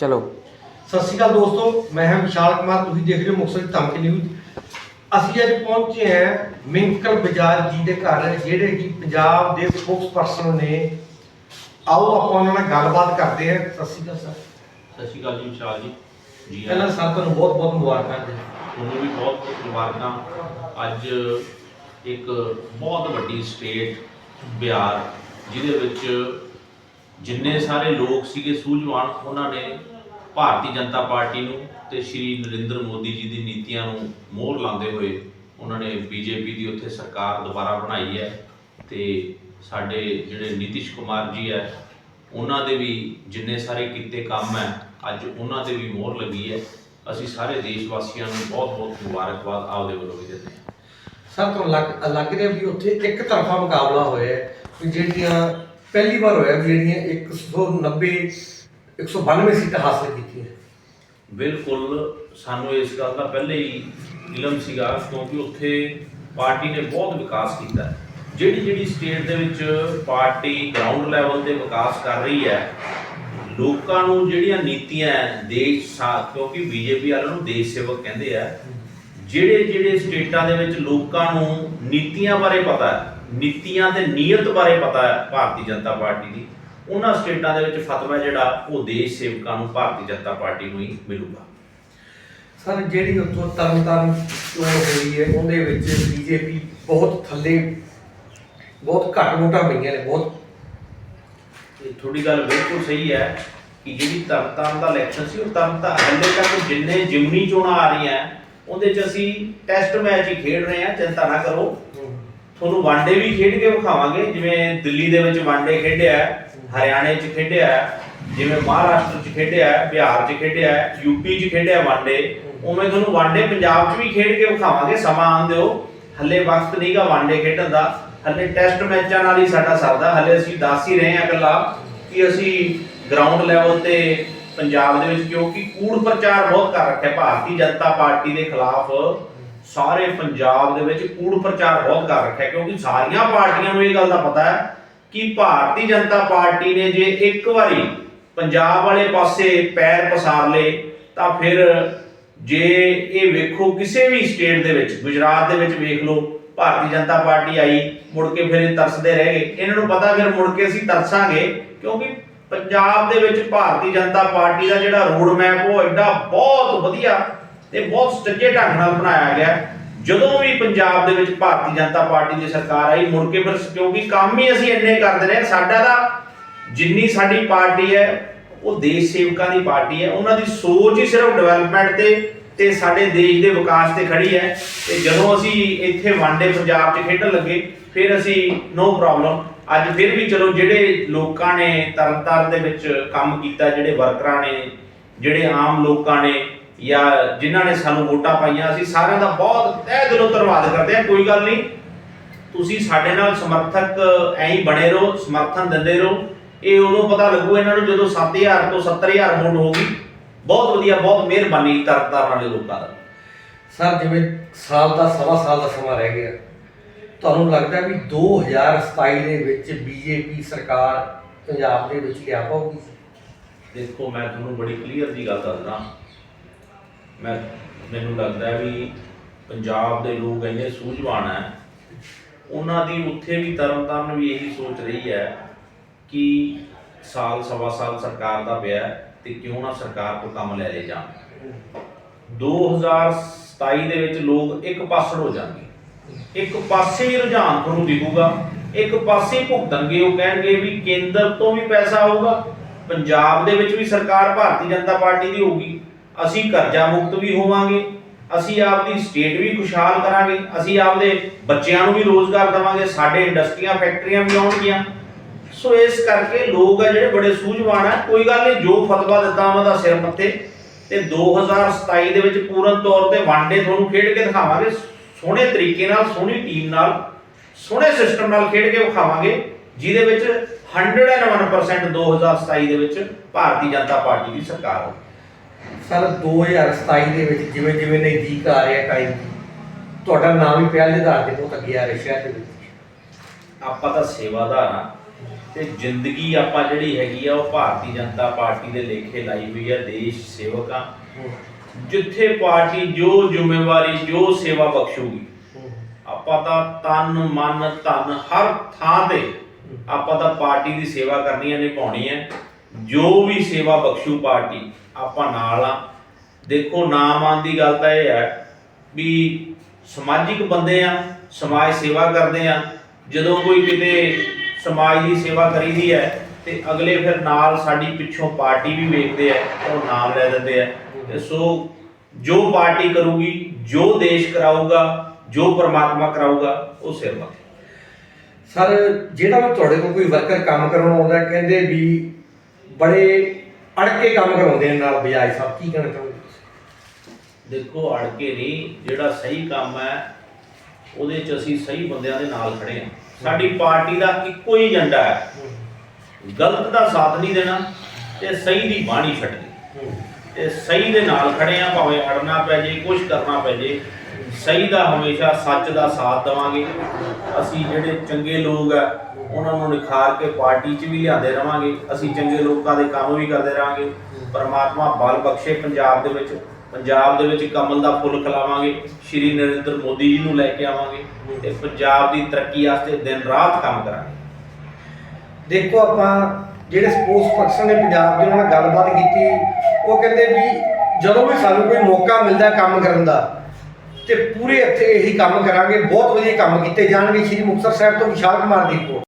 ਚਲੋ। ਸਤਿ ਸ਼੍ਰੀ ਅਕਾਲ ਦੋਸਤੋ ਮੈਂ ਹਾਂ ਵਿਸ਼ਾਲ ਕੁਮਾਰ ਤੁਸੀਂ ਦੇਖ ਰਹੇ ਹੋ ਮੁਕਤਸਰ ਦੀ ਧਮਕੀ ਨਿਊਜ਼। ਅਸੀਂ ਅੱਜ ਪਹੁੰਚੇ ਹਾਂ ਮਿੰਕਲ ਬਜਾਜ ਜੀ ਦੇ ਘਰ ਜਿਹੜੇ ਕਿ ਪੰਜਾਬ ਦੇ ਸਪੋਕਸ ਪਰਸਨ ਨੇ। ਆਓ ਆਪਾਂ ਉਹਨਾਂ ਨਾਲ ਗੱਲਬਾਤ ਕਰਦੇ ਹਾਂ। ਸਤਿ ਸ਼੍ਰੀ ਅਕਾਲ ਸਰ। ਸਤਿ ਸ਼੍ਰੀ ਅਕਾਲ ਜੀ ਵਿਸ਼ਾਲ ਜੀ। ਜੀ ਪਹਿਲਾਂ ਆਇਆਂ। ਸਰ ਤੁਹਾਨੂੰ ਬਹੁਤ ਬਹੁਤ ਮੁਬਾਰਕਾਂ ਜੀ। ਤੁਹਾਨੂੰ ਵੀ ਬਹੁਤ ਬਹੁਤ ਮੁਬਾਰਕਾਂ। ਅੱਜ ਇੱਕ ਬਹੁਤ ਵੱਡੀ ਸਟੇਟ ਬਿਹਾਰ ਜਿਹਦੇ ਵਿੱਚ ਜਿੰਨੇ ਸਾਰੇ ਲੋਕ ਸੀਗੇ ਸੂਝਵਾਨ, ਉਹਨਾਂ ਨੇ ਭਾਰਤੀ ਜਨਤਾ ਪਾਰਟੀ ਨੂੰ ਤੇ ਸ਼੍ਰੀ ਨਰਿੰਦਰ ਮੋਦੀ ਜੀ ਦੀ ਨੀਤੀਆਂ ਨੂੰ ਮੋਹਰ ਲਾਉਂਦੇ ਹੋਏ ਉਹਨਾਂ ਨੇ ਬੀਜੇਪੀ ਦੀ ਉੱਥੇ ਸਰਕਾਰ ਦੁਬਾਰਾ ਬਣਾਈ ਹੈ ਤੇ ਸਾਡੇ ਜਿਹੜੇ ਨੀਤਿਸ਼ ਕੁਮਾਰ ਜੀ ਹੈ, ਉਹਨਾਂ ਦੇ ਵੀ ਜਿੰਨੇ ਸਾਰੇ ਕੀਤੇ ਕੰਮ ਹੈ, ਅੱਜ ਉਹਨਾਂ ਤੇ ਵੀ ਮੋਹਰ ਲੱਗੀ ਹੈ। ਅਸੀਂ ਸਾਰੇ ਦੇਸ਼ ਵਾਸੀਆਂ ਨੂੰ ਬਹੁਤ ਬਹੁਤ ਮੁਬਾਰਕਬਾਦ ਆਪਦੇ ਵੱਲੋਂ ਵੀ ਦਿੰਦੇ ਹਾਂ। ਸਭ ਤੋਂ ਲੱਗ ਲੱਗ ਰਿਹਾ ਵੀ ਉੱਥੇ ਇੱਕ ਤਰਫਾ ਮੁਕਾਬਲਾ ਹੋਇਆ ਹੈ ਵੀ ਜਿਹੜੀਆਂ ਪਹਿਲੀ ਵਾਰ ਹੋਇਆ ਵੀ ਜਿਹੜੀਆਂ 190 192 ਸੀਟਾਂ ਹਾਸਲ ਕੀਤੀਆਂ। ਬਿਲਕੁਲ ਸਾਨੂੰ ਇਸ ਗੱਲ ਦਾ ਪਹਿਲੇ ਹੀ ਇਲਮ ਸੀਗਾ ਕਿਉਂਕਿ ਉੱਥੇ ਪਾਰਟੀ ਨੇ ਬਹੁਤ ਵਿਕਾਸ ਕੀਤਾ। ਹੈ ਜਿਹੜੀ ਜਿਹੜੀ ਸਟੇਟ ਦੇ ਵਿੱਚ ਪਾਰਟੀ ਗਰਾਊਂਡ ਲੈਵਲ ਤੇ ਵਿਕਾਸ ਕਰ ਰਹੀ ਹੈ ਲੋਕਾਂ ਨੂੰ ਜਿਹੜੀਆਂ ਨੀਤੀਆਂ ਹੈ, ਦੇਸ਼ ਸਾ ਕਿਉਂਕਿ ਬੀਜੇਪੀ ਵਾਲਿਆਂ ਨੂੰ ਦੇਸ਼ ਸੇਵਕ ਕਹਿੰਦੇ ਆ ਜਿਹੜੇ ਜਿਹੜੇ ਸਟੇਟਾਂ ਦੇ ਵਿੱਚ ਲੋਕਾਂ ਨੂੰ ਨੀਤੀਆਂ ਬਾਰੇ ਪਤਾ ਹੈ ਨੀਤੀਆਂ ਤੇ ਨੀਅਤ ਬਾਰੇ ਪਤਾ ਹੈ ਭਾਰਤੀ ਜਨਤਾ ਪਾਰਟੀ ਦੀ। ਉਹਨਾਂ ਸਟੇਟਾਂ ਦੇ ਵਿੱਚ ਫਤਵਾ ਜਿਹੜਾ ਉਹ ਦੇਸ਼ ਸੇਵਕਾਂ ਨੂੰ ਭਾਰਤੀ ਜਨਤਾ ਪਾਰਟੀ ਨੂੰ ਹੀ ਮਿਲੂਗਾ। ਸਰ ਜਿਹੜੀ ਉੱਥੋਂ ਤਰਨਤਾਰਨ ਚੋਣ ਹੋਈ ਹੈ ਉਹਦੇ ਵਿੱਚ ਬੀਜੇਪੀ ਬਹੁਤ ਥੱਲੇ ਬਹੁਤ ਘੱਟ ਵੋਟਾਂ ਪਈਆਂ ਨੇ ਬਹੁਤ। ਇਹ ਤੁਹਾਡੀ ਗੱਲ ਬਿਲਕੁਲ ਸਹੀ ਹੈ ਕਿ ਜਿਹੜੀ ਤਰਨਤਾਰਨ ਦਾ ਇਲੈਕਸ਼ਨ ਸੀ ਉਹ ਤਰਨਤਾਰਨ ਹੱਲੇ ਤੱਕ ਜਿੰਨੇ ਜਿਮਨੀ ਚੋਣਾਂ ਆ ਰਹੀਆਂ ਉਹਦੇ 'ਚ ਅਸੀਂ ਟੈਸਟ ਮੈਚ ਹੀ ਖੇਡ ਰਹੇ ਹਾਂ ਚਿੰਤਾ ਨਾ ਕਰੋ। ਤੁਹਾਨੂੰ ਵਨਡੇ ਵੀ ਖੇਡ ਕੇ ਵਿਖਾਵਾਂਗੇ, ਜਿਵੇਂ ਦਿੱਲੀ ਦੇ ਵਿੱਚ ਵਨਡੇ ਖੇਡਿਆ, ਹਰਿਆਣੇ 'ਚ ਖੇਡਿਆ, ਜਿਵੇਂ ਮਹਾਰਾਸ਼ਟਰ 'ਚ ਖੇਡਿਆ, ਬਿਹਾਰ 'ਚ ਖੇਡਿਆ ਯੂਪੀ 'ਚ ਖੇਡਿਆ ਵਨਡੇ ਉਵੇਂ ਤੁਹਾਨੂੰ ਵਨਡੇ ਪੰਜਾਬ 'ਚ ਵੀ ਖੇਡ ਕੇ ਵਿਖਾਵਾਂਗੇ, ਸਮਾਂ ਆਉਣ ਦਿਓ। ਹੱਲੇ ਵਕਤ ਨਹੀਂਗਾ ਵਨਡੇ ਖੇਡਣ ਦਾ, ਹੱਲੇ ਟੈਸਟ ਮੈਚਾਂ ਨਾਲ ਹੀ ਸਾਡਾ ਸਰਦਾ, ਹੱਲੇ ਅਸੀਂ ਦੱਸ ਹੀ ਰਹੇ ਹਾਂ ਇਕੱਲਾ, ਕਿ ਅਸੀਂ ਗਰਾਊਂਡ ਲੈਵਲ ਤੇ ਪੰਜਾਬ ਦੇ ਵਿੱਚ, ਕਿਉਂਕਿ ਕੂੜ ਪ੍ਰਚਾਰ ਬਹੁਤ ਕਰ ਰੱਖਿਆ, ਭਾਰਤੀ ਜਨਤਾ ਪਾਰਟੀ ਦੇ ਖਿਲਾਫ। ਸਾਰੇ ਪੰਜਾਬ ਦੇ ਵਿੱਚ ਕੂੜ ਪ੍ਰਚਾਰ ਬਹੁਤ ਕਰ ਰੱਖਿਆ, ਕਿਉਂਕਿ ਸਾਰੀਆਂ ਪਾਰਟੀਆਂ ਨੂੰ ਇਹ ਗੱਲ ਦਾ ਪਤਾ ਹੈ ਕਿ ਭਾਰਤੀ ਜਨਤਾ ਪਾਰਟੀ ਨੇ ਜੇ ਇੱਕ ਵਾਰੀ ਪੰਜਾਬ ਵਾਲੇ ਪਾਸੇ ਪੈਰ ਪਸਾਰ ਲਏ, ਤਾਂ ਫਿਰ ਜੇ ਇਹ ਵੇਖੋ ਕਿਸੇ ਵੀ ਸਟੇਟ ਦੇ ਵਿੱਚ, ਗੁਜਰਾਤ ਦੇ ਵਿੱਚ ਵੇਖ ਲਓ, ਭਾਰਤੀ ਜਨਤਾ ਪਾਰਟੀ ਆਈ, ਮੁੜ ਕੇ ਫਿਰ ਇਹ ਤਰਸਦੇ ਰਹਿ ਗਏ। ਇਹਨਾਂ ਨੂੰ ਪਤਾ ਫਿਰ ਮੁੜ ਕੇ ਅਸੀਂ ਤਰਸਾਂਗੇ, ਕਿਉਂਕਿ ਪੰਜਾਬ ਦੇ ਵਿੱਚ ਭਾਰਤੀ ਜਨਤਾ ਪਾਰਟੀ ਦਾ ਜਿਹੜਾ ਰੋਡ ਮੈਪ ਉਹ ਐਡਾ ਬਹੁਤ ਵਧੀਆ ਤੇ ਬਹੁਤ ਸਟੱਜੇ ਢੰਗ ਨਾਲ ਬਣਾਇਆ ਗਿਆ। ਜਦੋਂ ਵੀ ਪੰਜਾਬ ਦੇ ਵਿੱਚ ਭਾਰਤੀ ਜਨਤਾ ਪਾਰਟੀ ਦੀ ਸਰਕਾਰ ਆਈ, ਮੁੜ ਕੇ ਫਿਰ ਕਿਉਂਕਿ ਕੰਮ ਹੀ ਅਸੀਂ ਇੰਨੇ ਕਰਦੇ ਰਹੇ, ਸਾਡਾ ਤਾਂ ਜਿੰਨੀ ਸਾਡੀ ਪਾਰਟੀ ਹੈ, ਉਹ ਦੇਸ਼ ਸੇਵਕਾਂ ਦੀ ਪਾਰਟੀ ਹੈ, ਉਹਨਾਂ ਦੀ ਸੋਚ ਹੀ ਸਿਰਫ ਡਿਵੈਲਪਮੈਂਟ ਤੇ ਤੇ ਸਾਡੇ ਦੇਸ਼ ਦੇ ਵਿਕਾਸ ਤੇ ਖੜੀ ਹੈ। ਤੇ ਜਦੋਂ ਅਸੀਂ ਇੱਥੇ ਵਨਡੇ ਪੰਜਾਬ 'ਚ ਖੇਡਣ ਲੱਗੇ, ਫਿਰ ਅਸੀਂ ਨੋ ਪ੍ਰੋਬਲਮ ਅੱਜ ਫਿਰ ਵੀ ਚਲੋ ਜਿਹੜੇ ਲੋਕਾਂ ਨੇ ਤਰਨਤਾਰਨ ਦੇ ਵਿੱਚ ਕੰਮ ਕੀਤਾ, ਜਿਹੜੇ ਵਰਕਰਾਂ ਨੇ, ਜਿਹੜੇ ਆਮ ਲੋਕਾਂ ਨੇ ਜਾਂ ਜਿਨ੍ਹਾਂ ਨੇ ਸਾਨੂੰ ਵੋਟਾਂ ਪਾਈਆਂ ਅਸੀਂ ਸਾਰਿਆਂ ਦਾ ਬਹੁਤ ਤਹਿ ਦਿਲੋਂ ਧੰਨਵਾਦ ਕਰਦੇ ਹਾਂ ਕੋਈ ਗੱਲ ਨਹੀਂ। ਤੁਸੀਂ ਸਾਡੇ ਨਾਲ ਸਮਰਥਕ ਐਂ ਹੀ ਬਣੇ ਰਹੋ ਸਮਰਥਨ ਦਿੰਦੇ ਰਹੋ। ਇਹ ਉਦੋਂ ਪਤਾ ਲੱਗੂ ਇਹਨਾਂ ਨੂੰ ਜਦੋਂ 7000 ਤੋਂ 70000 ਵੋਟ ਹੋਊਗੀ ਬਹੁਤ ਵਧੀਆ ਬਹੁਤ ਮਿਹਰਬਾਨੀ ਤਰਨਤਾਰਨ ਵਾਲੇ ਲੋਕਾਂ ਦਾ। ਸਰ ਜਿਵੇਂ ਸਾਲ ਦਾ ਸਵਾ ਸਾਲ ਦਾ ਸਮਾਂ ਰਹਿ ਗਿਆ ਤੁਹਾਨੂੰ ਲੱਗਦਾ ਵੀ 2027 ਦੇ ਵਿੱਚ ਬੀਜੇਪੀ ਸਰਕਾਰ ਪੰਜਾਬ ਦੇ ਵਿੱਚ ਲਿਆ ਪਾਊਗੀ? ਦੇਖੋ ਮੈਂ ਤੁਹਾਨੂੰ ਬੜੀ ਕਲੀਅਰ ਜੀ ਗੱਲ ਦੱਸਦਾ। ਮੈਂ, ਮੈਨੂੰ ਲੱਗਦਾ ਵੀ ਪੰਜਾਬ ਦੇ ਲੋਕ ਇੰਨੇ ਸੂਝਵਾਨ ਹੈ। ਉਹਨਾਂ ਦੀ ਉੱਥੇ ਵੀ ਤਰਨਤਾਰਨ ਵੀ ਇਹੀ ਸੋਚ ਰਹੀ ਹੈ ਕਿ ਸਾਲ, ਸਵਾ ਸਾਲ ਸਰਕਾਰ ਦਾ ਪਿਆ ਹੈ ਤੇ ਕਿਉਂ ਨਾ ਸਰਕਾਰ ਤੋਂ ਕੰਮ ਲੈ ਲਏ ਜਾਣ। 2027 ਦੇ ਵਿੱਚ ਲੋਕ ਇੱਕ ਪਾਸੜ ਹੋ ਜਾਣਗੇ। ਇੱਕ ਪਾਸੇ ਹੀ ਰੁਝਾਨ ਤੁਹਾਨੂੰ ਦਿਖੂਗਾ। ਇੱਕ ਪਾਸੇ ਹੀ ਭੁਗਤਣਗੇ। ਉਹ ਕਹਿਣਗੇ ਵੀ ਕੇਂਦਰ ਤੋਂ ਵੀ ਪੈਸਾ ਆਊਗਾ ਪੰਜਾਬ ਦੇ ਵਿੱਚ ਵੀ ਸਰਕਾਰ ਭਾਰਤੀ ਜਨਤਾ ਪਾਰਟੀ ਦੀ ਹੋਊਗੀ। ਅਸੀਂ ਕਰਜ਼ਾ ਮੁਕਤ ਵੀ ਹੋਵਾਂਗੇ, ਅਸੀਂ ਆਪਦੀ ਸਟੇਟ ਵੀ ਖੁਸ਼ਹਾਲ ਕਰਾਂਗੇ, ਅਸੀਂ ਆਪਦੇ ਬੱਚਿਆਂ ਨੂੰ ਵੀ ਰੋਜ਼ਗਾਰ ਦੇਵਾਂਗੇ, ਸਾਡੇ ਇੰਡਸਟਰੀਆਂ ਫੈਕਟਰੀਆਂ ਵੀ ਆਉਣਗੀਆਂ। ਸੋ ਇਸ ਕਰਕੇ ਲੋਕ ਆ ਜਿਹੜੇ ਬੜੇ ਸੂਝਵਾਨ ਆ, ਕੋਈ ਗੱਲ ਨਹੀਂ, ਜੋ ਫਤਵਾ ਦਿੱਤਾ ਉਹਨਾਂ ਦਾ ਸਿਰ ਮੱਥੇ, ਤੇ 2027 ਦੇ ਵਿੱਚ ਪੂਰਨ ਤੌਰ ਤੇ ਵਨਡੇ ਤੁਹਾਨੂੰ ਖੇਡ ਕੇ ਦਿਖਾਵਾਂਗੇ, ਸੋਹਣੇ ਤਰੀਕੇ ਨਾਲ, ਸੋਹਣੀ ਟੀਮ ਨਾਲ, ਸੋਹਣੇ ਸਿਸਟਮ ਨਾਲ ਖੇਡ ਕੇ ਵਿਖਾਵਾਂਗੇ, ਜਿਹਦੇ ਵਿੱਚ 101% 2027 ਦੇ ਵਿੱਚ ਭਾਰਤੀ ਜਨਤਾ ਪਾਰਟੀ ਦੀ ਸਰਕਾਰ ਹੋਵੇ ਸਰ 2027 ਦੇ ਵਿੱਚ ਜਿਵੇਂ ਜਿਵੇਂ ਨਜ਼ਦੀਕ ਆ ਰਿਹਾ ਟਾਈਮ ਤੁਹਾਡਾ ਨਾਮ ਵੀ ਪਹਿਲ ਦੇ ਆਧਾਰ ਤੇ ਬਹੁਤ ਅੱਗੇ ਆ ਰਿਹਾ ਸ਼ਹਿਰ ਦੇ ਵਿੱਚ। ਆਪਾਂ ਤਾਂ ਸੇਵਾਦਾਰ ਆ ਤੇ ਜ਼ਿੰਦਗੀ ਆਪਾਂ ਜਿਹੜੀ ਹੈਗੀ ਆ ਉਹ ਭਾਰਤੀ ਜਨਤਾ ਪਾਰਟੀ ਦੇ ਲੇਖੇ ਲਾਈ ਹੋਈ ਹੈ ਦੇਸ਼ ਸੇਵਕਾਂ ਜਿੱਥੇ ਪਾਰਟੀ ਜੋ ਜ਼ਿੰਮੇਵਾਰੀ ਜੋ ਸੇਵਾ ਬਖਸ਼ੂਗੀ ਆਪਾਂ ਤਾਂ ਤਨ ਮਨ ਧਨ ਹਰ ਥਾਂ ਤੇ ਆਪਾਂ ਤਾਂ ਪਾਰਟੀ ਦੀ ਸੇਵਾ ਕਰਨੀ ਹੈ ਨਿਭਾਉਣੀ ਹੈ ਜੋ ਵੀ ਸੇਵਾ ਬਖਸ਼ੂ ਪਾਰਟੀ, ਆਪਾਂ ਨਾਲ ਆ। ਦੇਖੋ, ਨਾਮ ਨਾਮਾਨ ਦੀ ਗੱਲ ਤਾਂ ਇਹ ਹੈ ਵੀ ਸਮਾਜਿਕ ਬੰਦੇ ਆ, ਸਮਾਜ ਸੇਵਾ ਕਰਦੇ ਆ। ਜਦੋਂ ਕੋਈ ਕਿਤੇ ਸਮਾਜ ਦੀ ਸੇਵਾ ਕਰੀਦੀ ਹੈ ਤੇ ਅਗਲੇ ਫਿਰ ਨਾਲ ਸਾਡੀ ਪਿੱਛੋਂ ਪਾਰਟੀ ਵੀ ਵੇਖਦੇ ਆ, ਉਹ ਨਾਮ ਲੈ ਦਿੰਦੇ ਆ। ਤੇ ਸੋ ਜੋ ਪਾਰਟੀ ਕਰੂਗੀ, ਜੋ ਦੇਸ਼ ਕਰਾਊਗਾ, ਜੋ ਪਰਮਾਤਮਾ ਕਰਾਊਗਾ, ਉਹ ਸਿਰ ਸੇਵਾ ਸਰ, ਜਿਹੜਾ ਵੀ ਤੁਹਾਡੇ ਕੋਲ ਕੋਈ ਵਰਕਰ ਕੰਮ ਕਰਨ ਆਉਂਦਾ, ਕਹਿੰਦੇ ਵੀ ਬੜੇ ਅੜਕੇ ਕੰਮ ਕਰਾਉਂਦੇ ਨੇ ਨਾਲ ਬਜਾਜ ਸਾਹਿਬ, ਕੀ ਕਹਿਣਾ ਚਾਹੁੰਦੇ ਦੇਖੋ ਅੜ ਕੇ ਨਹੀਂ, ਜਿਹੜਾ ਸਹੀ ਕੰਮ ਹੈ, ਉਹਦੇ 'ਚ ਅਸੀਂ ਸਹੀ ਬੰਦਿਆਂ ਦੇ ਨਾਲ ਖੜੇ ਹਾਂ। ਸਾਡੀ ਪਾਰਟੀ ਦਾ ਇੱਕੋ ਹੀ ਏਜੰਡਾ ਹੈ। ਗਲਤ ਦਾ ਸਾਥ ਨਹੀਂ ਦੇਣਾ ਤੇ ਸਹੀ ਦੀ ਬਾਣੀ ਛੱਡਣੀ। ਤੇ ਸਹੀ ਦੇ ਨਾਲ ਖੜੇ ਆ ਭਾਵੇਂ ਅੜਨਾ ਪੈ ਜੇ ਕੁਝ ਕਰਨਾ ਪੈ ਜੇ, ਸਹੀ ਦਾ ਹਮੇਸ਼ਾ ਸੱਚ ਦਾ ਸਾਥ ਦੇਵਾਂਗੇ। ਅਸੀਂ ਜਿਹੜੇ ਚੰਗੇ ਲੋਕ ਆ ਉਹਨਾਂ ਨੂੰ ਨਿਖਾਰ ਕੇ ਪਾਰਟੀ 'ਚ ਵੀ ਲਿਆਂਦੇ ਰਵਾਂਗੇ। ਅਸੀਂ ਚੰਗੇ ਲੋਕਾਂ ਦੇ ਕੰਮ ਵੀ ਕਰਦੇ ਰਹਾਂਗੇ। ਪਰਮਾਤਮਾ ਬਲ ਬਖਸ਼ੇ ਪੰਜਾਬ ਦੇ ਵਿੱਚ। ਪੰਜਾਬ ਦੇ ਵਿੱਚ ਕਮਲ ਦਾ ਫੁੱਲ ਖਿਲਾਵਾਂਗੇ। ਸ਼੍ਰੀ ਨਰਿੰਦਰ ਮੋਦੀ ਜੀ ਨੂੰ ਲੈ ਕੇ ਆਵਾਂਗੇ ਤੇ ਪੰਜਾਬ ਦੀ ਤਰੱਕੀ ਵਾਸਤੇ ਦਿਨ ਰਾਤ ਕੰਮ ਕਰਾਂਗੇ। ਦੇਖੋ, ਆਪਾਂ ਜਿਹੜੇ ਸਪੋਰਟਸ ਪਰਸਨ ਨੇ ਪੰਜਾਬ ਦੇ ਉਹਨਾਂ ਨਾਲ ਗੱਲਬਾਤ ਕੀਤੀ, ਉਹ ਕਹਿੰਦੇ ਵੀ ਜਦੋਂ ਵੀ ਸਾਨੂੰ ਕੋਈ ਮੌਕਾ ਮਿਲਦਾ ਕੰਮ ਕਰਨ ਦਾ, ਤੇ ਪੂਰੇ ਇੱਥੇ ਇਹੀ ਕੰਮ ਕਰਾਂਗੇ। ਬਹੁਤ ਵਧੀਆ ਕੰਮ ਕੀਤੇ ਜਾਣਗੇ। ਸ਼੍ਰੀ ਮੁਕਤਸਰ ਸਾਹਿਬ ਤੋਂ ਵਿਸ਼ਾਲ ਕੁਮਾਰ ਦੀ ਰਿਪੋਰਟ।